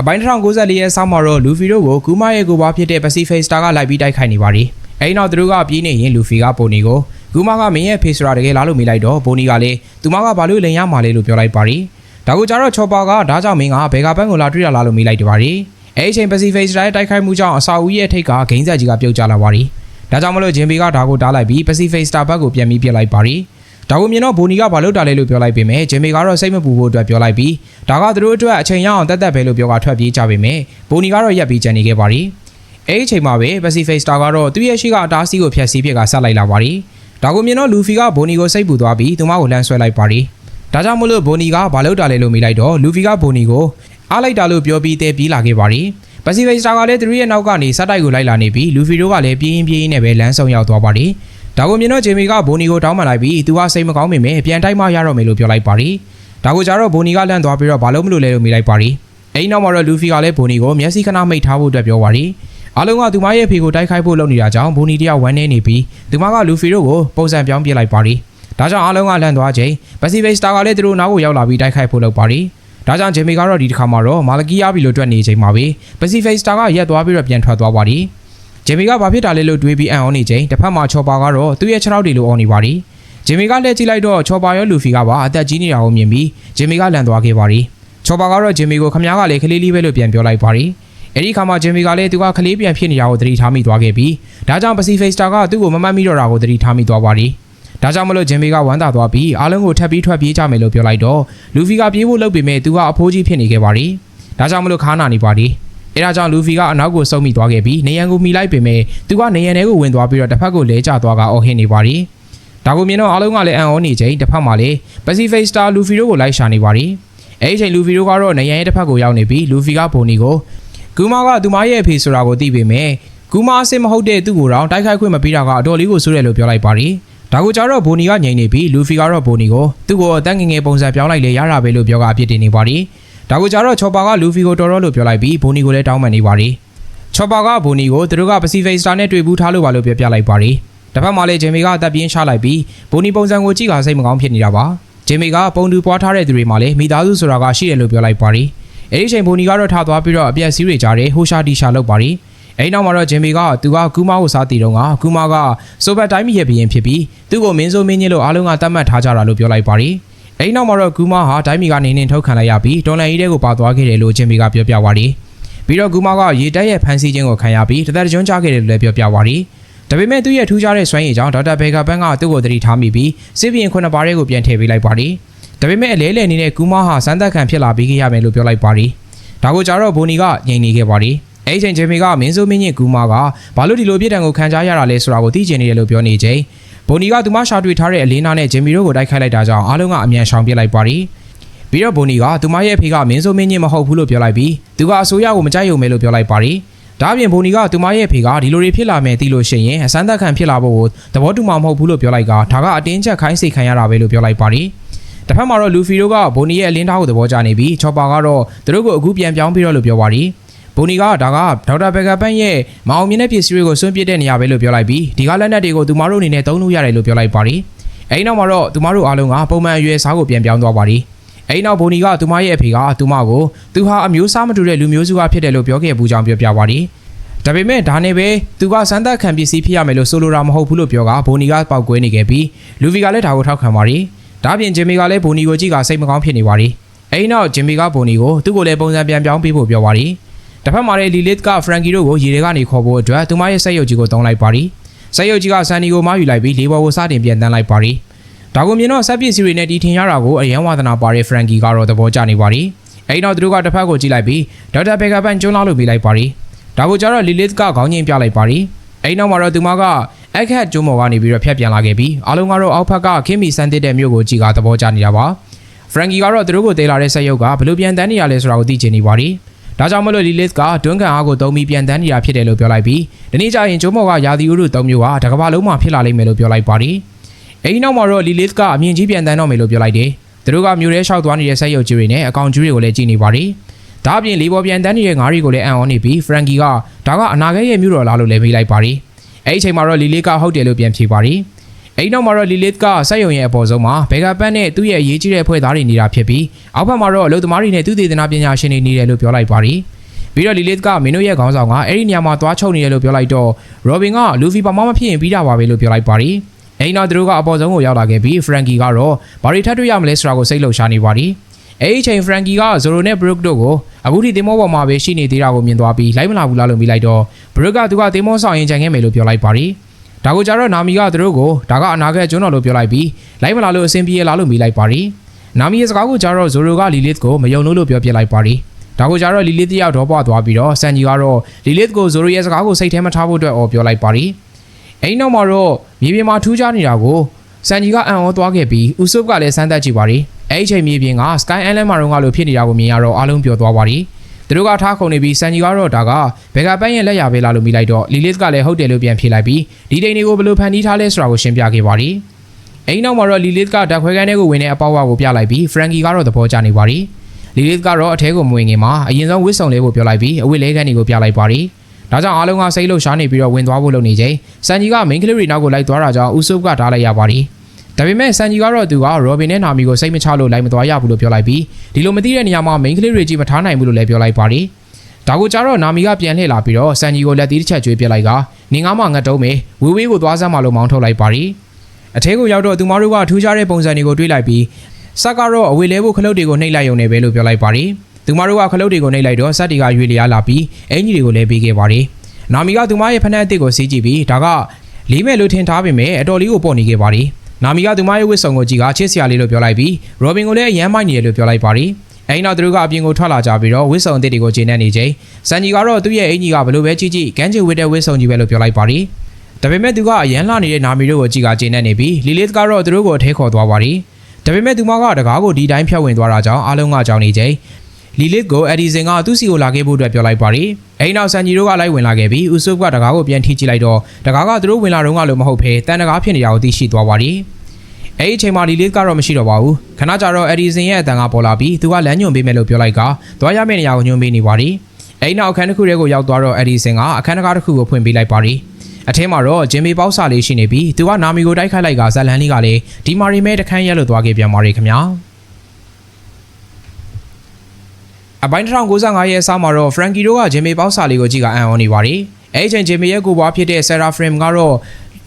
အပိုင်း1094ရဲ့ဆောက်မှာတော့လူဖီတို့ကိုဂူမာရဲ့ကိုပွားဖြစ်တဲ့ Pacific Star ကလိုက်ပြီးတိုက်ခိုက်နေပါသည်အဲဒီနောက်သူတို့ကပြေးနေရင်လူဖီကပိုနီကိုဂူမာကမင်းရဲ့ဖေးဆိုတာတကယ်လားလို့မေးလိုက်တော့ပိုနီကလည်းသူမကဘာလို့လိန်ရမှာလဲလို့ပြောလိုက်ပါသည်ဒါကိုကြတော့ချော်ပါကဒါကြောင့်မင်းကဘယ်ကပန်းကိုလာတွေ့ရလားလို့မေးလိုက်တယ်ပါသည်အဲဒီအချိန် Pacific Star ရဲ့တိုက်ခိုက်မှုကြောင့်အစာဦးရဲ့ထိတ်ကဂိမ်းဆက်ကြီးကပြုတ်ကျလာပါသည်ဒါကြောင့်မလို့ဂျင်ဘီကဒါကိုတားလိုက်ပြီး Pacific Star ဘက်ကိုပြန်ပြီးပြစ်လိုက်ပါသည် ဒါကိုမြင်တော့ဘိုနီကဘာလို့တားလဲလို့ပြောလိုက်ပေမဲ့ဂျင်မီကတော့စိတ်မပူဖို့အတွက်ပြောလိုက်ပြီးဒါကသူတို့အတွက်အချိန်ရအောင်တက်တက်ပဲလို့ပြောကထွက်ပြေးကြပေမဲ့ဘိုနီကတော့ရက်ပြီးကြံနေခဲ့ပါသည်အဲ့ဒီအချိန်မှာပဲ Pacific Star ကတော့သူ့ရဲ့ရှိကအတားစီးကိုဖျက်ဆီးပြစ်ကဆက်လိုက်လာပါသည်ဒါကိုမြင်တော့လူဖီကဘိုနီကိုစိတ်ပူသွားပြီးသူမကိုလှမ်းဆွဲလိုက်ပါသည်ဒါကြောင့်မလို့ဘိုနီကဘာလို့တားလဲလို့မေးလိုက်တော့လူဖီကဘိုနီကိုအားလိုက်တာလို့ပြောပြီးတဲပြေးလာခဲ့ပါသည် Pacific Star ကလည်းသူတို့ရဲ့နောက်ကနေစက်တိုက်ကိုလိုက်လာနေပြီးလူဖီတို့ကလည်းပြင်းပြင်းနဲ့ပဲလမ်းဆောင်ရောက်သွားပါသည် ဒါကိုမြင်တော့ဂျေမီကဘိုနီကိုတောင်းပန်လိုက်ပြီးသူကစိတ်မကောင်းပေမဲ့ပြန်တိုက်မှရတော့မယ်လို့ပြောလိုက်ပါရီဒါကိုကြတော့ဘိုနီကလန့်သွားပြီးတော့ဘာလို့မလို့လဲလို့မေးလိုက်ပါရီအဲဒီနောက်မှာတော့လူဖီကလည်းဘိုနီကိုမျက်စိခဏမိတ်ထားဖို့အတွက်ပြောပါရီအားလုံးကသူမရဲ့ဖေကိုတိုက်ခိုက်ဖို့လုပ်နေတာကြောင့်ဘိုနီတယောက်ဝမ်းနေနေပြီးသူမကလူဖီတို့ကိုပုံစံပြောင်းပြလိုက်ပါရီဒါကြောင့်အားလုံးကလန့်သွားချိန် Pacific Star ကလည်းသူတို့နောက်ကိုရောက်လာပြီးတိုက်ခိုက်ဖို့လုပ်ပါရီဒါကြောင့်ဂျေမီကတော့ဒီတစ်ခါမှာတော့မာလကီယာဘီလိုတွက်နေချိန်မှာပဲ Pacific Star ကရက်သွားပြီးတော့ပြန်ထွက်သွားပါရီ ဂျေမီကဘာဖြစ်တာလဲလို့တွေးပြီးအံ့ဩနေချိန်တစ်ဖက်မှာချော်ပါကတော့သူ့ရဲ့ခြေထောက်တွေလိုအော်နေပါရီဂျေမီကလက်ကြည့်လိုက်တော့ချော်ပါရောလူဖီကပါအသက်ကြီးနေတာကိုမြင်ပြီးဂျေမီကလန်သွားခဲ့ပါရီချော်ပါကတော့ဂျေမီကိုခမားကလည်းခလေးလေးပဲလို့ပြန်ပြောလိုက်ပါရီအဲ့ဒီခါမှာဂျေမီကလည်းသူကခလေးပြန်ဖြစ်နေတာကိုသတိထားမိသွားခဲ့ပြီးဒါကြောင့် Pacific Star ကသူ့ကိုမမှတ်မိတော့တာကိုသတိထားမိသွားပါရီဒါကြောင့်မလို့ဂျင်မီကဝမ်းသာသွားပြီးအားလုံးကိုထပ်ပြီးထွက်ပြေးကြမယ်လို့ပြောလိုက်တော့လူဖီကပြေးဖို့လုပ်ပေမဲ့သူကအဖိုးကြီးဖြစ်နေခဲ့ပါရီဒါကြောင့်မလို့ခါနာနေပါရီ အဲဒါကြောင့်လူဖီကအနောက်ကိုစုံမိသွားခဲ့ပြီးနေရန်ကိုမိလိုက်ပေမဲ့သူကနေရန်ထဲကိုဝင်သွားပြီးတော့တစ်ဖက်ကိုလဲကျသွားကအော်ဟစ်နေပါရီဒါကိုမြင်တော့အားလုံးကလည်းအံ့ဩနေချိန်တစ်ဖက်မှာလည်း Pacific Star လူဖီတို့ကိုလိုက်ရှာနေပါရီအဲဒီချိန်လူဖီတို့ကတော့နေရန်ရဲ့တစ်ဖက်ကိုရောက်နေပြီးလူဖီကဘုံနီကိုကူမာကသူမရဲ့အဖေဆိုတာကိုသိပေမဲ့ကူမာအစ်မဟုတ်တဲ့သူ့ကိုတော့တိုက်ခိုက်ခွင့်မပေးတာကအတော်လေးကိုဆိုးတယ်လို့ပြောလိုက်ပါရီဒါကိုကြတော့ဘိုနီကငြိမ်နေပြီးလူဖီကတော့ဘိုနီကိုသူ့ကိုအတန်းငငယ်ပုံစံပြောင်းလိုက်လေရတာပဲလို့ပြောကအပြစ်တင်နေပါရီ ဒါကိုကြတော့ချော်ပါကလူဖီကိုတော်တော်လို့ပြောလိုက်ပြီးဘိုနီကိုလည်းတောင်းပန်နေပါရီချော်ပါကဘိုနီကိုသူတို့က Pacific Star နဲ့တွေ့ဘူးထားလို့ပါလို့ပြောပြလိုက်ပါရီတစ်ဖက်မှာလည်းဂျေမီကအသက်ပြင်းချလိုက်ပြီးဘိုနီပုံစံကိုကြည့်ကစိတ်မကောင်းဖြစ်နေတာပါဂျေမီကပုံတူပွားထားတဲ့သူတွေမှာလည်းမိသားစုဆိုတာကရှိတယ်လို့ပြောလိုက်ပါရီအဲ့ဒီချိန်ဘိုနီကတော့ထားသွားပြီးတော့အပြက်စီးတွေကြားတယ်ဟိုရှာတီရှာလုပ်ပါရီအဲဒီနောက်မှာတော့ဂျင်မီကသူကကူမာကိုစားတီတော့ကကူမာကဆိုဘတ်တိုင်းမီရဲ့ဘရင်ဖြစ်ပြီးသူ့ကိုမင်းဆိုမင်းကြီးလို့အားလုံးကတတ်မှတ်ထားကြတာလို့ပြောလိုက်ပါရီ အဲဒီနောက်မှာတော့ကူမာဟာတိုင်းမီကနေနှင်ထုတ်ခံလိုက်ရပြီးဒေါ်လာကြီးတဲ့ကိုပါသွားခဲ့တယ်လို့ဂျင်မီကပြောပြပါရီပြီးတော့ကူမာကရေတက်ရဲ့ဖန်ဆီးခြင်းကိုခံရပြီးတသက်ကြွန်းချခဲ့တယ်လို့လည်းပြောပြပါရီဒါပေမဲ့သူ့ရဲ့ထူးခြားတဲ့စွမ်းရည်ကြောင့်ဒေါက်တာဘေကာဘန်ကသူ့ကိုတတိထားမိပြီးစစ်ဘီရင်ခုနှစ်ပါးတွေကိုပြန်ထည့်ပေးလိုက်ပါရီဒါပေမဲ့အလဲလဲနေတဲ့ကူမာဟာစမ်းသက်ခံဖြစ်လာပြီးခဲ့ရမယ်လို့ပြောလိုက်ပါရီဒါကိုကြတော့ဘိုနီကငြိမ်နေခဲ့ပါရီအဲ့ချိန်ဂျေမီကမင်းဆိုမင်းညင်ကူမာကဘာလို့ဒီလိုပြစ်ဒဏ်ကိုခံကြရတာလဲဆိုတာကိုသိချင်နေတယ်လို့ပြောနေချိန် ဘိုနီကသူမရှာတွေ့ထားတဲ့အလင်းနာနဲ့ဂျေမီတို့ကိုတိုက်ခိုက်လိုက်တာကြောင့်အားလုံးကအမြန်ရှောင်ပြစ်လိုက်ပါရီပြီးတော့ဘိုနီကသူမရဲ့အဖေကမင်းဆိုမင်းညင်မဟုတ်ဘူးလို့ပြောလိုက်ပြီးသူကအဆိုးရကိုမကြိုက်ရုံပဲလို့ပြောလိုက်ပါရီဒါအပြင်ဘိုနီကသူမရဲ့အဖေကဒီလိုတွေဖြစ်လာမယ်သိလို့ရှိရင်အစမ်းသက်ခံဖြစ်လာဖို့ကိုသဘောတူမှာမဟုတ်ဘူးလို့ပြောလိုက်ကဒါကအတင်းချက်ခိုင်းစိတ်ခံရတာပဲလို့ပြောလိုက်ပါရီတစ်ဖက်မှာတော့လူဖီတို့ကဘိုနီရဲ့အလင်းသားကိုသဘောကျနေပြီးချော်ပါကတော့သူတို့ကိုအခုပြန်ပြောင်းပြီးတော့လို့ပြောပါရီ ဘိုနီကဒါကဒေါက်တာဘက်ကပန့်ရဲ့မအောင်မြင်တဲ့ပစ္စည်းတွေကိုစွန့်ပစ်တဲ့နေရာပဲလို့ပြောလိုက်ပြီးဒီကလက်နက်တွေကိုသူမတို့အနေနဲ့သုံးလို့ရတယ်လို့ပြောလိုက်ပါရီအဲဒီနောက်မှာတော့သူမတို့အားလုံးကပုံမှန်အရွယ်စားကိုပြန်ပြောင်းသွားပါရီအဲဒီနောက်ဘိုနီကသူမရဲ့အဖေကသူမကိုသူဟာအမျိုးစားမတူတဲ့လူမျိုးစုကဖြစ်တယ်လို့ပြောခဲ့ဘူးကြောင်းပြောပြပါရီဒါပေမဲ့ဒါနဲ့ပဲသူကစမ်းသပ်ခံပစ္စည်းဖြစ်ရမယ်လို့ဆိုလိုတာမဟုတ်ဘူးလို့ပြောကဘိုနီကပောက်ကွဲနေခဲ့ပြီးလူဗီကလည်းဒါကိုထောက်ခံပါရီဒါပြင်ဂျင်မီကလည်းဘိုနီကိုကြည့်ကစိတ်မကောင်းဖြစ်နေပါရီအဲဒီနောက်ဂျင်မီကဘိုနီကိုသူ့ကိုလည်းပုံစံပြန်ပြောင်းပေးဖို့ပြောပါရီ တစ်ဖက်မှာလည်းလီလစ်ကဖရန်ကီတို့ကိုရေထဲကနေခေါ်ဖို့အတွက်သူမရဲ့စက်ရုပ်ကြီးကိုတုံးလိုက်ပါရီစက်ရုပ်ကြီးကဆန်နီကိုမားယူလိုက်ပြီးလေးဘော်ကိုစတင်ပြန်တန်းလိုက်ပါရီဒါကိုမြင်တော့စက်ပစ္စည်းတွေနဲ့တီထင်ရတာကိုအရန်ဝါသနာပါတဲ့ဖရန်ကီကတော့သဘောကျနေပါရီအဲဒီနောက်သူတို့ကတစ်ဖက်ကိုကြည့်လိုက်ပြီးဒေါက်တာဘေကာပန်ကျွန်းလာလို့ပေးလိုက်ပါရီဒါကိုကျတော့လီလစ်ကခေါင်းငိမ့်ပြလိုက်ပါရီအဲဒီနောက်မှာတော့သူမကအခက်ကျွန်းမော်ကနေပြီးတော့ဖြတ်ပြန်လာခဲ့ပြီးအားလုံးကတော့အောက်ဖက်ကခင်းမီစန်တစ်တဲ့မြို့ကိုကြည့်ကသဘောကျနေတာပါဖရန်ကီကတော့သူတို့ကိုတေးလာတဲ့ဆက်ရုပ်ကဘလို့ပြန်တန်းနေရလဲဆိုတာကိုသိချင်နေပါရီ ဒါကြောင့်မလို့လီလစ်ကတွန်းကန်အားကိုသုံးပြီးပြန်တန်းနေတာဖြစ်တယ်လို့ပြောလိုက်ပြီးဒီနေ့ကျရင်ကျိုးမော်ကယာဒီဥရုသုံးမျိုးကတကဘာလုံးမှာဖြစ်လာလိမ့်မယ်လို့ပြောလိုက်ပါရီအဲဒီနောက်မှာတော့လီလစ်ကအမြင့်ကြီးပြန်တန်းတော့မယ်လို့ပြောလိုက်တယ်သူတို့ကမြို့ထဲလျှောက်သွားနေတဲ့ဆက်ရုပ်ကြီးတွေနဲ့အကောင့်ကြီးတွေကိုလည်းကြည့်နေပါရီဒါအပြင်လီဘော်ပြန်တန်းနေတဲ့ငါးရီကိုလည်းအံ့ဩနေပြီးဖရန်ကီကဒါကအနာဂတ်ရဲ့မြို့တော်လားလို့လည်းမေးလိုက်ပါရီအဲ့ဒီအချိန်မှာတော့လီလီကဟုတ်တယ်လို့ပြန်ဖြေပါရီ အိမ်နောက်မှာတော့လီလစ်ကစက်ယုံရဲ့အပေါ်ဆုံးမှာဘယ်ကပန်းနဲ့သူ့ရဲ့အရေးကြီးတဲ့အဖွဲ့သားတွေနေတာဖြစ်ပြီးအောက်ဘက်မှာတော့အလုပ်သမားတွေနဲ့သူတည်တနာပညာရှင်တွေနေတယ်လို့ပြောလိုက်ပါတယ်ပြီးတော့လီလစ်ကမင်းတို့ရဲ့ခေါင်းဆောင်ကအဲ့ဒီနေရာမှာသွားချုပ်နေတယ်လို့ပြောလိုက်တော့ရော်ဘင်ကလူဖီပါမမဖြစ်ရင်ပြီးတာပါပဲလို့ပြောလိုက်ပါတယ်အိမ်နောက်သူတို့ကအပေါ်ဆုံးကိုရောက်လာခဲ့ပြီးဖရန်ကီကတော့ဘာတွေထပ်တွေ့ရမလဲဆိုတာကိုစိတ်လှုပ်ရှားနေပါတယ်အဲ့ဒီအချိန်ဖရန်ကီကဇိုရိုနဲ့ဘရုတ်တို့ကိုအခုထိတင်မောပေါ်မှာပဲရှိနေသေးတာကိုမြင်သွားပြီးလိုက်မလာဘူးလားလို့မိလိုက်တော့ဘရုတ်ကသူကတင်မောဆောင်ရင်ကြံခဲ့မယ်လို့ပြောလိုက်ပါတယ် ဒါကိုကြတော့နာမီကသူတို့ကိုဒါကအနာဂတ်ကျွန်းတော်လို့ပြောလိုက်ပြီးလိုက်မလာလို့အဆင်ပြေလားလို့မိလိုက်ပါတယ်နာမီရဲ့စကားကိုကြတော့ဇိုရိုကလီလစ်ကိုမယုံလို့လို့ပြောပြလိုက်ပါတယ်ဒါကိုကြတော့လီလစ်တယောက်တော့ပွားသွားပြီးတော့ဆန်ဂျီကတော့လီလစ်ကိုဇိုရိုရဲ့စကားကိုစိတ်ထဲမထားဖို့အတွက်အော်ပြောလိုက်ပါတယ်အဲ့ဒီနောက်မှာတော့မြေပြင်မှာထူးခြားနေတာကိုဆန်ဂျီကအံ့ဩသွားခဲ့ပြီးဥဆုပ်ကလည်းစမ်းသပ်ကြည့်ပါတယ်အဲ့ဒီအချိန်မြေပြင်က Sky Island မှာတော့ကလို့ဖြစ်နေတာကိုမြင်ရတော့အားလုံးပျော်သွားပါတယ် သူတို့ကထားခုန်နေပြီးဆန်ဂျီကတော့ဒါကဘယ်ကပန်းရဲ့လက်ရပဲလားလို့မိလိုက်တော့လီလစ်ကလည်းဟုတ်တယ်လို့ပြန်ဖြေလိုက်ပြီးဒီတိန်တွေကိုဘယ်လိုဖန်တီးထားလဲဆိုတာကိုရှင်းပြခဲ့ပါတယ်အိမ်နောက်မှာတော့လီလစ်ကဓာတ်ခွဲခန်းထဲကိုဝင်တဲ့အပေါက်ဝါကိုပြလိုက်ပြီးဖရန်ကီကတော့သဘောကျနေပါတယ်လီလစ်ကတော့အထဲကိုမဝင်ခင်မှာအရင်ဆုံးဝစ်စုံလေးကိုပြောလိုက်ပြီးအဝစ်လေးခန်းတွေကိုပြလိုက်ပါတယ်ဒါကြောင့်အားလုံးကစိတ်လှုပ်ရှားနေပြီးတော့ဝင်သွားဖို့လုပ်နေချိန်ဆန်ဂျီကမိန်းကလေးတွေနောက်ကိုလိုက်သွားတာကြောင့်ဥဆုပ်ကဓာတ်လိုက်ရပါတယ် ဒါပေမဲ့ဆန်ဂျီကတော့သူကရော်ဘင်နဲ့နာမီကိုစိတ်မချလို့လိုက်မသွားရဘူးလို့ပြောလိုက်ပြီးဒီလိုမသိတဲ့နေရာမှာမိန်းကလေးတွေကြီးမထားနိုင်ဘူးလို့လည်းပြောလိုက်ပါတယ်ဒါကိုကြတော့နာမီကပြန်လှည့်လာပြီးတော့ဆန်ဂျီကိုလက်သီးတစ်ချက်ကျွေးပြလိုက်ကနင်ငါမှငတ်တုံးမေဝေးဝေးကိုသွားစမ်းမလို့မောင်းထုတ်လိုက်ပါတယ်အထဲကိုရောက်တော့သူမတို့ကထူးခြားတဲ့ပုံစံတွေကိုတွေးလိုက်ပြီးစက်ကတော့အဝေလဲဖို့ခလုတ်တွေကိုနှိပ်လိုက်ရုံနဲ့ပဲလို့ပြောလိုက်ပါတယ်သူမတို့ကခလုတ်တွေကိုနှိပ်လိုက်တော့စက်တွေကရွေလျားလာပြီးအင်ကြီးတွေကိုလည်းပေးခဲ့ပါတယ်နာမီကသူမရဲ့ဖက်နှက်အစ်စ်ကိုစီးကြည့်ပြီးဒါကလေးမဲ့လို့ထင်ထားပေမဲ့အတော်လေးကိုပေါ့နေခဲ့ပါတယ် နာမီကသူမရဲ့ဝစ်စုံကိုကြည့်ကချစ်စရာလေးလို့ပြောလိုက်ပြီးရောဘင်ကိုလည်းအရန်မိုက်နေတယ်လို့ပြောလိုက်ပါတယ်အဲဒီနောက်သူတို့ကအပြင်ကိုထွက်လာကြပြီးတော့ဝစ်စုံအစ်စ်တွေကိုဂျင်းနေနေချိန်စန်ဂျီကတော့သူ့ရဲ့အင်ကြီးကဘလို့ပဲကြည့်ကြည့်ကန်းချီဝစ်တဲ့ဝစ်စုံကြီးပဲလို့ပြောလိုက်ပါတယ်ဒါပေမဲ့သူကအရန်လာနေတဲ့နာမီတို့ကိုကြည့်ကဂျင်းနေနေပြီးလီလစ်ကတော့သူတို့ကိုအထဲခေါ်သွားပါတယ်ဒါပေမဲ့သူမကတကားကိုဒီတိုင်းဖြတ်ဝင်သွားတာကြောင့်အားလုံးကကြောင်နေချိန် လီလစ်ကိုအဒီစင်ကသူ့စီကိုလာခဲ့ဖို့အတွက်ပြောလိုက်ပါတယ်။အဲဒီနောက်ဆန်ဂျီတို့ကလိုက်ဝင်လာခဲ့ပြီးဥဆုပ်ကတကားကိုပြန်ထိကြည့်လိုက်တော့တကားကသူတို့ဝင်လာတော့ကလို့မဟုတ်ဘဲတန်တကားဖြစ်နေတာကိုသိရှိသွားပါတယ်။အဲဒီအချိန်မှာလီလစ်ကတော့မရှိတော့ပါဘူး။ခဏကြာတော့အဒီစင်ရဲ့အတန်ကပေါ်လာပြီးသူကလမ်းညွန်ပေးမယ်လို့ပြောလိုက်ကသွားရမယ့်နေရာကိုညွှန်ပေးနေပါတယ်။အဲဒီနောက်အခန်းတစ်ခုထဲကိုရောက်သွားတော့အဒီစင်ကအခန်းတကားတစ်ခုကိုဖွင့်ပေးလိုက်ပါတယ်။အထဲမှာတော့ဂျင်မီပေါက်စာလေးရှိနေပြီးသူကနာမီကိုတိုက်ခိုက်လိုက်ကဇလန်လေးကလည်းဒီမာရီမဲတခန်းရက်လို့သွားခဲ့ပြန်ပါတယ်ခင်ဗျာ။ အပိုင်း1095ရဲ့အစားမှာတော့ Frankie တို့ကဂျင်မီပေါက်စာလေးကိုကြည့်ကအံ့ဩနေပါတယ်။အဲဒီအချိန်ဂျင်မီရဲ့ကိုပွားဖြစ်တဲ့ Sarah Frame ကတော့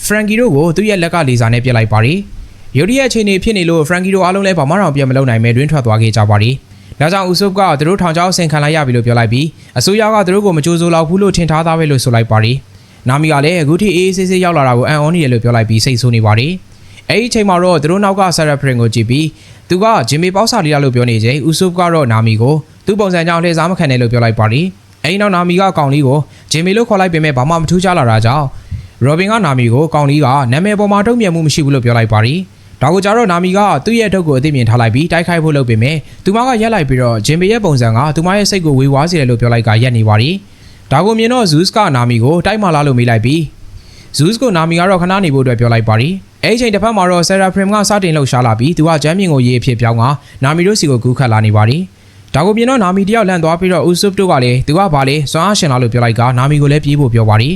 Frankie တို့ကိုသူ့ရဲ့လက်ကလေစာနဲ့ပြစ်လိုက်ပါတယ်။ယိုဒီရဲ့အချိန်တွေဖြစ်နေလို့ Frankie တို့အားလုံးလည်းဘာမှတော့ပြန်မလုပ်နိုင်မဲတွင်းထွက်သွားခဲ့ကြပါတယ်။ဒါကြောင့် Usopp ကသူတို့ထောင်ချောက်ဆင်ခံလိုက်ရပြီလို့ပြောလိုက်ပြီးအစိုးရကသူတို့ကိုမကြိုးစိုးလောက်ဘူးလို့ထင်ထားသားပဲလို့ဆိုလိုက်ပါတယ်။နာမီကလည်းအခုထိအေးအေးဆေးဆေးရောက်လာတာကိုအံ့ဩနေတယ်လို့ပြောလိုက်ပြီးစိတ်ဆိုးနေပါတယ်။အဲဒီအချိန်မှာတော့သူတို့နောက်က Sarah Frame ကိုကြည့်ပြီးသူကဂျင်မီပေါက်စာလေးလို့ပြောနေချိန် Usopp ကတော့နာမီကို သူ့ပုံစံကြောင့်လှည့်စားမခံနဲ့လို့ပြောလိုက်ပါတယ်။အဲဒီနောက်နာမီကအကောင်လေးကိုဂျင်မီလို့ခေါ်လိုက်ပေမဲ့ဘာမှမထူးခြားလာတာကြောင့်ရောဘင်ကနာမီကိုကောင်လေးကနာမည်ပေါ်မှာတုံ့ပြန်မှုမရှိဘူးလို့ပြောလိုက်ပါတယ်။ဒါကိုကြတော့နာမီကသူ့ရဲ့အထုပ်ကိုအသိမြင်ထားလိုက်ပြီးတိုက်ခိုက်ဖို့လုပ်ပေမဲ့သူမကရက်လိုက်ပြီးတော့ဂျင်မီရဲ့ပုံစံကသူမရဲ့စိတ်ကိုဝေဝါးစေတယ်လို့ပြောလိုက်ကရက်နေပါတယ်။ဒါကိုမြင်တော့ဇူးစ်ကနာမီကိုတိုက်မှလာလို့မေးလိုက်ပြီးဇူးစ်ကိုနာမီကတော့ခဏနေဖို့အတွက်ပြောလိုက်ပါတယ်။အဲဒီချိန်တစ်ဖက်မှာတော့ဆယ်ရာဖရမ်ကစတင်လှုပ်ရှားလာပြီးသူကဂျမ်းမြင်ကိုရေးအဖြစ်ပြောင်းကနာမီတို့စီကိုကူးခတ်လာနေပါတယ်။ ဒါကိုမြင်တော့နာမီတယောက်လန့်သွားပြီးတော့ဥဆုပ်တို့ကလည်းသူကဘာလဲစွမ်းအားရှင်လာလို့ပြောလိုက်ကနာမီကိုလည်းပြေးဖို့ပြောပါတယ်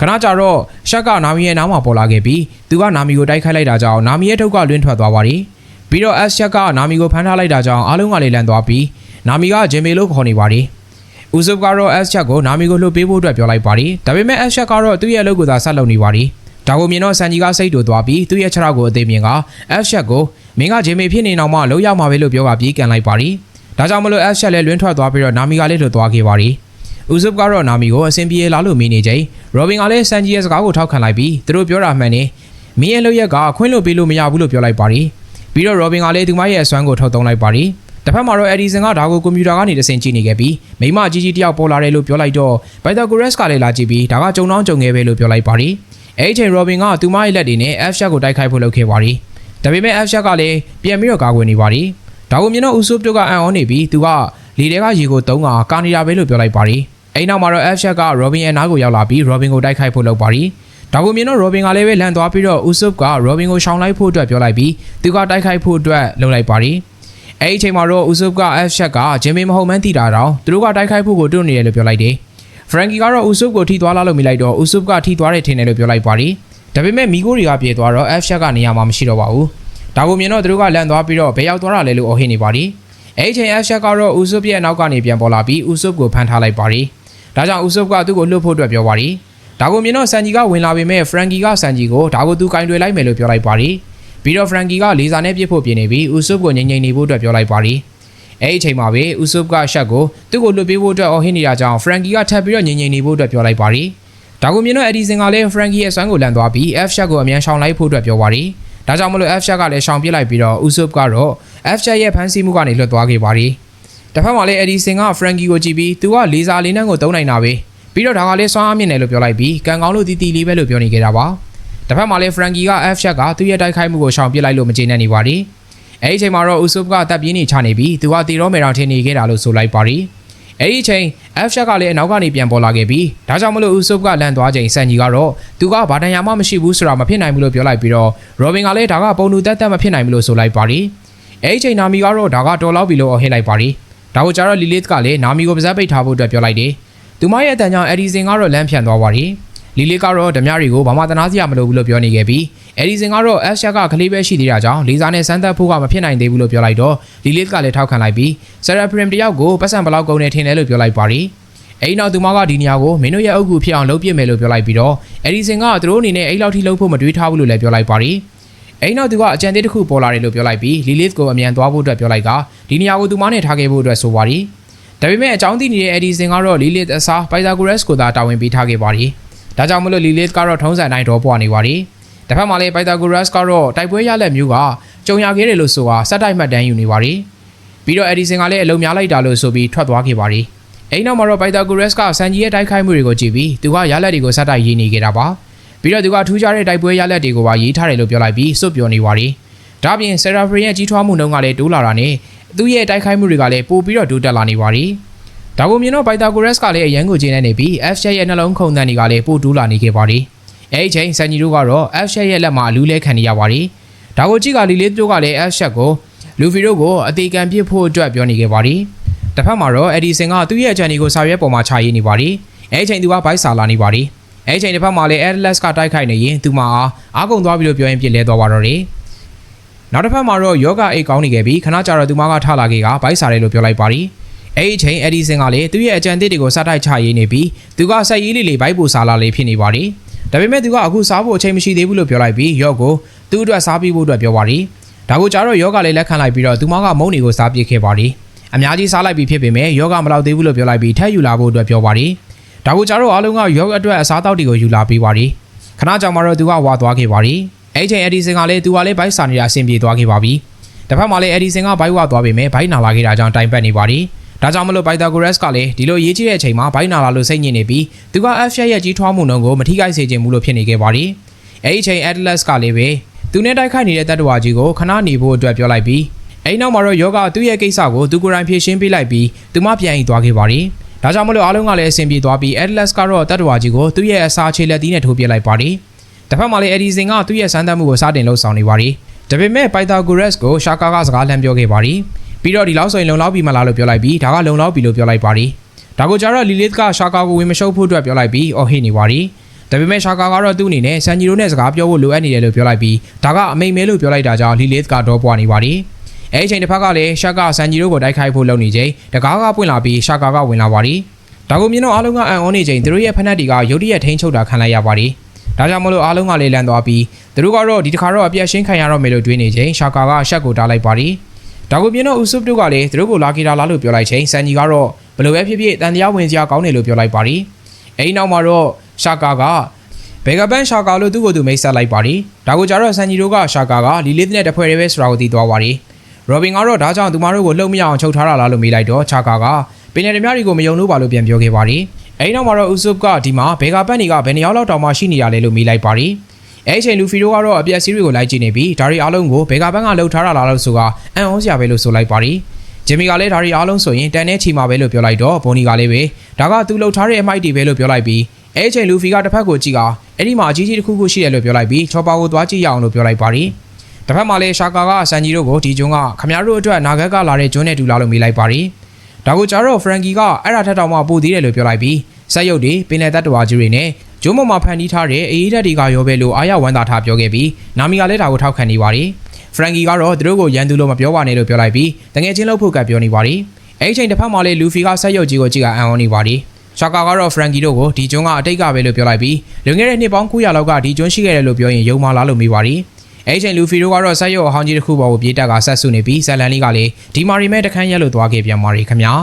ခဏကြာတော့ရှက်ကနာမီရဲ့နားမှာပေါ်လာခဲ့ပြီးသူကနာမီကိုတိုက်ခိုက်လိုက်တာကြောင့်နာမီရဲ့ထုတ်ကလွင့်ထွက်သွားပါတယ်ပြီးတော့ S ချက်ကနာမီကိုဖမ်းထားလိုက်တာကြောင့်အားလုံးကလည်းလန့်သွားပြီးနာမီကဂျင်မေလို့ခေါ်နေပါတယ်ဥဆုပ်ကတော့ S ချက်ကိုနာမီကိုလှုပ်ပေးဖို့အတွက်ပြောလိုက်ပါတယ်ဒါပေမဲ့ S ချက်ကတော့သူ့ရဲ့အလုပ်ကိုသာဆက်လုပ်နေပါတယ်ဒါကိုမြင်တော့ဆန်ဂျီကစိတ်တူသွားပြီးသူ့ရဲ့ခြေထောက်ကိုအသေးမြင်က S ချက်ကိုမင်းကဂျင်မေဖြစ်နေအောင်မှလှုပ်ရမှာပဲလို့ပြောကပြေးကန်လိုက်ပါတယ် ဒါကြောင့်မလို့ S ချက်လည်းလွင့်ထွက်သွားပြီးတော့နာမီကလည်းလှုပ်သွားခဲ့ပါတယ်ဥဆုပ်ကတော့နာမီကိုအဆင်ပြေလာလို့မင်းနေချိန်ရောဘင်ကလည်းဆန်ဂျီရဲ့စကားကိုထောက်ခံလိုက်ပြီးသူတို့ပြောတာမှန်နေမင်းရဲ့လုပ်ရက်ကခွင့်လို့ပေးလို့မရဘူးလို့ပြောလိုက်ပါတယ်ပြီးတော့ရောဘင်ကလည်းသူမရဲ့အစွမ်းကိုထုတ်သုံးလိုက်ပါတယ်တစ်ဖက်မှာတော့အက်ဒီဆန်ကဒါကိုကွန်ပျူတာကနေတဆင်ကြည့်နေခဲ့ပြီးမိမကြီးကြီးတယောက်ပေါ်လာတယ်လို့ပြောလိုက်တော့ဘိုက်တာကိုရက်စ်ကလည်းလာကြည့်ပြီးဒါကကြုံတောင်းကြုံခဲ့ပဲလို့ပြောလိုက်ပါတယ်အဲ့ဒီချိန်ရောဘင်ကသူမရဲ့လက်တွေနဲ့ F shot ကိုတိုက်ခိုက်ဖို့လုပ်ခဲ့ပါတယ်ဒါပေမဲ့ F shot ကလည်းပြန်ပြီးတော့ကာကွယ်နေပါတယ် ဒါကိုမြင်တော့ဦးဆုပ်တို့ကအံ့ဩနေပြီးသူကလေထဲကရေကိုတုံးကကာနေတာပဲလို့ပြောလိုက်ပါတယ်အိမ်နောက်မှာတော့ F shot က Robin ရဲ့နားကိုရောက်လာပြီး Robin ကိုတိုက်ခိုက်ဖို့လုပ်ပါတယ်ဒါကိုမြင်တော့ Robin ကလည်းပဲလန့်သွားပြီးတော့ Usopp က Robin ကိုရှောင်လိုက်ဖို့အတွက်ပြောလိုက်ပြီးသူကတိုက်ခိုက်ဖို့အတွက်လုပ်လိုက်ပါတယ်အဲ့ဒီအချိန်မှာတော့ Usopp က F shot ကဂျင်မီမဟုတ်မှန်းသိတာတော့သူတို့ကတိုက်ခိုက်ဖို့ကိုတွန့်နေတယ်လို့ပြောလိုက်တယ် Frankie ကတော့ Usopp ကိုထိသွားလာလို့မိလိုက်တော့ Usopp ကထိသွားတယ်ထင်တယ်လို့ပြောလိုက်ပါတယ်ဒါပေမဲ့မီကိုတွေကပြေသွားတော့ F shot ကနေရာမှာမရှိတော့ပါဘူး ဒါကိုမြင်တော့သူတို့ကလန့်သွားပြီးတော့ဘယ်ရောက်သွားတာလဲလို့အော်ဟစ်နေပါသည်အဲ့ဒီချိန် F shot ကတော့ဦးဆုပ်ရဲ့နောက်ကနေပြန်ပေါ်လာပြီးဦးဆုပ်ကိုဖမ်းထားလိုက်ပါသည်ဒါကြောင့်ဦးဆုပ်ကသူ့ကိုလှုပ်ဖို့အတွက်ပြောပါသည်ဒါကိုမြင်တော့ဆန်ဂျီကဝင်လာပေမဲ့ဖရန်ကီကဆန်ဂျီကိုဒါကိုသူကင်တွေလိုက်မယ်လို့ပြောလိုက်ပါသည်ပြီးတော့ဖရန်ကီကလေဆာနဲ့ပြစ်ဖို့ပြင်နေပြီးဦးဆုပ်ကိုငိမ့်ငိမ့်နေဖို့အတွက်ပြောလိုက်ပါသည်အဲ့ဒီချိန်မှာပဲဦးဆုပ်ကရှက်ကိုသူ့ကိုလွတ်ပေးဖို့အတွက်အော်ဟစ်နေတာကြောင့်ဖရန်ကီကထပ်ပြီးတော့ငိမ့်ငိမ့်နေဖို့အတွက်ပြောလိုက်ပါသည်ဒါကိုမြင်တော့အက်ဒီဆင်ကလည်းဖရန်ကီရဲ့ဆွမ်းကိုလန်သွားပြီး F shot ကိုအမြန်ရှောင်လိုက်ဖို့အတွက်ပြောပါသည် ဒါကြောင့်မလို့ F shot ကလည်းရှောင်ပြစ်လိုက်ပြီးတော့ဦးဆုပ်ကတော့ F shot ရဲ့ဖမ်းဆီးမှုကနေလွတ်သွားခဲ့ပါသည်တစ်ဖက်မှာလည်းအက်ဒီဆင်ကဖရန်ကီကိုကြည့်ပြီးသူကလေဆာလေးနှန်းကိုသုံးနိုင်တာပဲပြီးတော့ဒါကလည်းစွမ်းအားမြင့်တယ်လို့ပြောလိုက်ပြီးကန်ကောင်းလို့တီတီလေးပဲလို့ပြောနေခဲ့တာပါတစ်ဖက်မှာလည်းဖရန်ကီက F shot ကသူ့ရဲ့တိုက်ခိုက်မှုကိုရှောင်ပြစ်လိုက်လို့မကျေနပ်နေပါသည်အဲ့ဒီအချိန်မှာတော့ဦးဆုပ်ကတပ်ပြင်းနေချနေပြီးသူကတီရောမေတောင်ထင်နေခဲ့တာလို့ဆိုလိုက်ပါသည် အဲ့ဒီအချိန် F shot ကလည်းအနောက်ကနေပြန်ပေါ်လာခဲ့ပြီးဒါကြောင့်မလို့ဦးဆုပ်ကလန့်သွားချိန်စန်ကြီးကတော့သူကဘာတန်ရာမှမရှိဘူးဆိုတာမဖြစ်နိုင်ဘူးလို့ပြောလိုက်ပြီးတော့ရောဘင်ကလည်းဒါကပုံတူတက်တက်မဖြစ်နိုင်ဘူးလို့ဆိုလိုက်ပါသည်အဲ့ဒီအချိန်နာမီကတော့ဒါကတော်လောက်ပြီလို့အဟစ်လိုက်ပါသည်ဒါကိုကြတော့လီလစ်ကလည်းနာမီကိုပါဇက်ပိတ်ထားဖို့အတွက်ပြောလိုက်တယ်သူမရဲ့အတန်ကြောင့်အက်ဒီဆင်ကတော့လမ်းဖြန်သွားပါသည် လီလစ်ကတော့ဓမြတွေကိုဘာမှတနာစရာမလိုဘူးလို့ပြောနေခဲ့ပြီးအက်ဒီဆင်ကတော့ F shot ကကလေးပဲရှိသေးတာကြောင့်လေးစားနဲ့စမ်းသပ်ဖို့ကမဖြစ်နိုင်သေးဘူးလို့ပြောလိုက်တော့လီလစ်ကလည်းထောက်ခံလိုက်ပြီးဆရာပရင်တယောက်ကိုပတ်စံဘလောက်ကုန်နေထင်တယ်လို့ပြောလိုက်ပါသည်အဲ့ဒီနောက်သူမကဒီနေရာကိုမင်းတို့ရဲ့အုပ်ကူဖြစ်အောင်လုပ်ပြစ်မယ်လို့ပြောလိုက်ပြီးတော့အက်ဒီဆင်ကသူတို့အနေနဲ့အဲ့လောက်ထိလုပ်ဖို့မတွေးထားဘူးလို့လည်းပြောလိုက်ပါသည်အဲ့ဒီနောက်သူကအကြံသေးတစ်ခုပေါ်လာတယ်လို့ပြောလိုက်ပြီးလီလစ်ကိုအမြန်သွားဖို့အတွက်ပြောလိုက်ကဒီနေရာကိုသူမနဲ့ထားခဲ့ဖို့အတွက်ဆိုပါသည်ဒါပေမဲ့အကြောင်းသိနေတဲ့အက်ဒီဆင်ကတော့လီလစ်အစားပိုက်သာဂိုရက်စ်ကိုသာတာဝန်ပေးထားခဲ့ပါသည် ဒါကြောင့်မလို့လီလစ်ကတော့ထုံးစံတိုင်းတော့ပွားနေပါသည်တစ်ဖက်မှာလည်းပိုက်သာဂိုရက်စ်ကတော့တိုက်ပွဲရလက်မျိုးကကြုံရခဲ့တယ်လို့ဆိုတာစက်တိုက်မှတ်တမ်းယူနေပါသည်ပြီးတော့အက်ဒီဆင်ကလည်းအလုံများလိုက်တာလို့ဆိုပြီးထွက်သွားခဲ့ပါသည်အဲ့နောက်မှာတော့ပိုက်သာဂိုရက်စ်ကဆန်ဂျီရဲ့တိုက်ခိုက်မှုတွေကိုကြည့်ပြီးသူကရလက်တွေကိုစက်တိုက်ရေးနေခဲ့တာပါပြီးတော့သူကထူးခြားတဲ့တိုက်ပွဲရလက်တွေကိုပါရေးထားတယ်လို့ပြောလိုက်ပြီးစွတ်ပြောနေပါသည်ဒါပြင်ဆရာဖရီရဲ့ကြီးထွားမှုနှုန်းကလည်းတိုးလာတာနဲ့သူ့ရဲ့တိုက်ခိုက်မှုတွေကလည်းပိုပြီးတော့တိုးတက်လာနေပါသည် ဒါကိုမြင်တော့ Pythagoras ကလည်းအရန်ကိုကျင်းနေပြီး F share ရဲ့နှလုံးခုန်တန်းတွေကလည်းပိုတိုးလာနေခဲ့ပါသည်အဲ့ဒီချိန်ဆန်ဂျီတို့ကတော့ F share ရဲ့လက်မှာအလူးလဲခံနေရပါသည်ဒါကိုကြည့်ကလီလေးတို့ကလည်း F share ကိုလူဖီတို့ကိုအသေးကံပြစ်ဖို့အတွက်ပြောနေခဲ့ပါသည်တစ်ဖက်မှာတော့ Edison ကသူ့ရဲ့အကြံဒီကိုစာရွက်ပေါ်မှာခြာရေးနေပါသည်အဲ့ဒီချိန်သူကဘိုက်စာလာနေပါသည်အဲ့ဒီချိန်တစ်ဖက်မှာလည်း Atlas ကတိုက်ခိုက်နေရင်သူမအားအားကုန်သွားပြီလို့ပြောရင်ပြစ်လဲသွားပါတော့တယ်နောက်တစ်ဖက်မှာတော့ယောဂအိတ်ကောင်းနေခဲ့ပြီးခဏကြာတော့သူမကထလာခဲ့ကဘိုက်စာတယ်လို့ပြောလိုက်ပါသည် အဲ့ဒီချိန်အက်ဒီဆင်ကလည်းသူ့ရဲ့အကြံသစ်တွေကိုစတိုက်ချရေးနေပြီးသူကဆက်ရေးလေးလေးဘိုက်ပူစားလာလေးဖြစ်နေပါသည်ဒါပေမဲ့သူကအခုစားဖို့အချိန်မရှိသေးဘူးလို့ပြောလိုက်ပြီးယော့ကိုသူ့အတွက်စားပြီးဖို့အတွက်ပြောပါသည်ဒါကိုကြတော့ယောဂလည်းလက်ခံလိုက်ပြီးတော့သူမကမုံတွေကိုစားပစ်ခဲ့ပါသည်အများကြီးစားလိုက်ပြီးဖြစ်ပေမဲ့ယောဂမလောက်သေးဘူးလို့ပြောလိုက်ပြီးထပ်ယူလာဖို့အတွက်ပြောပါသည်ဒါကိုကြတော့အားလုံးကယောဂအတွက်အစားအသောက်တွေကိုယူလာပေးပါသည်ခဏကြောင်မှတော့သူကဝါသွားခဲ့ပါသည်အဲ့ချိန်အက်ဒီဆင်ကလည်းသူကလည်းဘိုက်စာနေတာအဆင်ပြေသွားခဲ့ပါပြီတစ်ဖက်မှာလည်းအက်ဒီဆင်ကဘိုက်ဝါသွားပေမဲ့ဘိုက်နာလာခဲ့တာကြောင့်တိုင်ပတ်နေပါသည် ဒါကြောင့်မလို့ Pythagoras ကလည်းဒီလိုရေးကြည့်တဲ့အချိန်မှာဘိုင်းနာလာလို့စိတ်ညစ်နေပြီးသူက F ရဲ့ကြီးထွားမှုနှုန်းကိုမထိခိုက်စေချင်ဘူးလို့ဖြစ်နေခဲ့ပါသည်။အဲဒီအချိန် Atlas ကလည်းပဲသူနဲ့တိုက်ခိုက်နေတဲ့တတ္တဝါကြီးကိုခဏနေဖို့အတွက်ပြောလိုက်ပြီးအဲဒီနောက်မှာတော့ယောဂသူ့ရဲ့ကိစ္စကိုသူကိုယ်တိုင်ဖြေရှင်းပေးလိုက်ပြီးသူမပြန်အိမ်သွားခဲ့ပါသည်။ဒါကြောင့်မလို့အားလုံးကလည်းအဆင်ပြေသွားပြီး Atlas ကတော့တတ္တဝါကြီးကိုသူ့ရဲ့အစာခြေလက်သီးနဲ့ထိုးပြလိုက်ပါသည်။တစ်ဖက်မှာလည်း Edison ကသူ့ရဲ့စမ်းသပ်မှုကိုစတင်လှုပ်ဆောင်နေပါသည်။ဒါပေမဲ့ Pythagoras ကိုရှာကာကစကားလမ်းပြောခဲ့ပါသည်။ ပြီးတော့ဒီလောက်ဆိုရင်လုံလောက်ပြီမလားလို့ပြောလိုက်ပြီးဒါကလုံလောက်ပြီလို့ပြောလိုက်ပါသည်ဒါကိုကြတော့လီလစ်ကရှာကာကိုဝင်မရှုပ်ဖို့အတွက်ပြောလိုက်ပြီးအော်ဟစ်နေပါသည်ဒါပေမဲ့ရှာကာကတော့သူ့အနေနဲ့ဆန်ဂျီရိုနဲ့စကားပြောဖို့လိုအပ်နေတယ်လို့ပြောလိုက်ပြီးဒါကအမိန်မဲလို့ပြောလိုက်တာကြောင့်လီလစ်ကတော့ပွားနေပါသည်အဲဒီချိန်တစ်ဖက်ကလည်းရှာကာဆန်ဂျီရိုကိုတိုက်ခိုက်ဖို့လုပ်နေချိန်တကားကပွင့်လာပြီးရှာကာကဝင်လာပါသည်ဒါကိုမြင်တော့အားလုံးကအံ့ဩနေချိန်သူတို့ရဲ့ဖက်နက်တွေကရုတ်တရက်ထိန်းချုပ်တာခံလိုက်ရပါသည်ဒါကြောင့်မလို့အားလုံးကလည်းလန့်သွားပြီးသူတို့ကတော့ဒီတစ်ခါတော့အပြတ်ရှင်းခံရတော့မယ်လို့တွေးနေချိန်ရှာကာကရှက်ကိုတားလိုက်ပါသည် ဒါကိုမြင်တော့ဦးဆုပ်တို့ကလည်းသူတို့ကိုလာခဲ့တာလားလို့ပြောလိုက်ချိန်စန်ကြီးကတော့ဘလို့ပဲဖြစ်ဖြစ်တန်တရားဝင်စရာကောင်းတယ်လို့ပြောလိုက်ပါသည်အဲဒီနောက်မှာတော့ရှာကာကဘေဂပန်ရှာကာလို့သူ့ကိုယ်သူမိတ်ဆက်လိုက်ပါသည်ဒါကိုကြတော့ဆန်ကြီးတို့ကရှာကာကလီလစ်နဲ့တဖွဲ့တည်းပဲဆိုတာကိုသိသွားပါသည်ရောဘင်ကတော့ဒါကြောင့်သူမတို့ကိုလှုပ်မရအောင်ချုပ်ထားတာလားလို့မေးလိုက်တော့ချာကာကပင်နယ်ဓမြတွေကိုမယုံလို့ပါလို့ပြန်ပြောခဲ့ပါသည်အဲဒီနောက်မှာတော့ဦးဆုပ်ကဒီမှာဘေဂပန်တွေကဘယ်နှယောက်လောက်တောင်မှရှိနေရလဲလို့မေးလိုက်ပါသ ည်အဲ့ချိန်လူဖီတို့ကတော့အပြက်စီးတွေကိုလိုက်ကြည့်နေပြီးဒါရီအားလုံးကိုဘေကာဘန်းကလှုပ်ထားတာလားလို့ဆိုကအန်အောစရာပဲလို့ဆိုလိုက်ပါရီဂျင်မီကလည်းဒါရီအားလုံးဆိုရင်တန်နဲ့ချီမှာပဲလို့ပြောလိုက်တော့ဘိုနီကလည်းပဲဒါကသူလှုပ်ထားတဲ့အမိုက်တွေပဲလို့ပြောလိုက်ပြီးအဲ့ချိန်လူဖီကတစ်ဖက်ကိုကြည့်ကအဲ့ဒီမှာအကြီးကြီးတစ်ခုခုရှိတယ်လို့ပြောလိုက်ပြီးချောပါကိုသွားကြည့်ရအောင်လို့ပြောလိုက်ပါရီတစ်ဖက်မှာလည်းရှာကာကဆန်ဂျီတို့ကိုဒီကျွန်းကခမရတို့အတွက်နာဂတ်ကလာတဲ့ကျွန်းနဲ့တူလာလို့မေးလိုက်ပါရီဒါကိုကြတော့ဖရန်ကီကအဲ့ဒါထက်တောင်မှပိုသေးတယ်လို့ပြောလိုက်ပြီးဆက်ရုပ်တွေပင်လယ်တပ်တော်ကြီးတွေနဲ့ ဂျုံးမော်မှာဖန်တီးထားတဲ့အေးအေးဓာတ်တွေကရောပဲလို့အားရဝမ်းသာထားပြောခဲ့ပြီးနာမီကလည်းဒါကိုထောက်ခံနေပါတယ်ဖရန်ကီကတော့သူတို့ကိုရန်သူလို့မပြောပါနဲ့လို့ပြောလိုက်ပြီးတငယ်ချင်းလို့ဖို့ကပြောနေပါတယ်အဲ့ဒီချိန်တစ်ဖက်မှာလည်းလူဖီကဆက်ရုပ်ကြီးကိုကြည့်ကအံ့ဩနေပါတယ်ရှာကာကတော့ဖရန်ကီတို့ကိုဒီကျွန်းကအတိတ်ကပဲလို့ပြောလိုက်ပြီးလွန်ခဲ့တဲ့နှစ်ပေါင်း900လောက်ကဒီကျွန်းရှိခဲ့တယ်လို့ပြောရင်ယုံမလားလို့မေးပါတယ်အဲ့ဒီချိန်လူဖီတို့ကတော့ဆက်ရုပ်အဟောင်းကြီးတစ်ခုပေါ်ကိုပြေးတက်ကဆက်ဆုနေပြီးဇက်လန်လေးကလည်းဒီမာရီမဲတခန်းရက်လို့သွားခဲ့ပြန်ပါရီခင်ဗျာ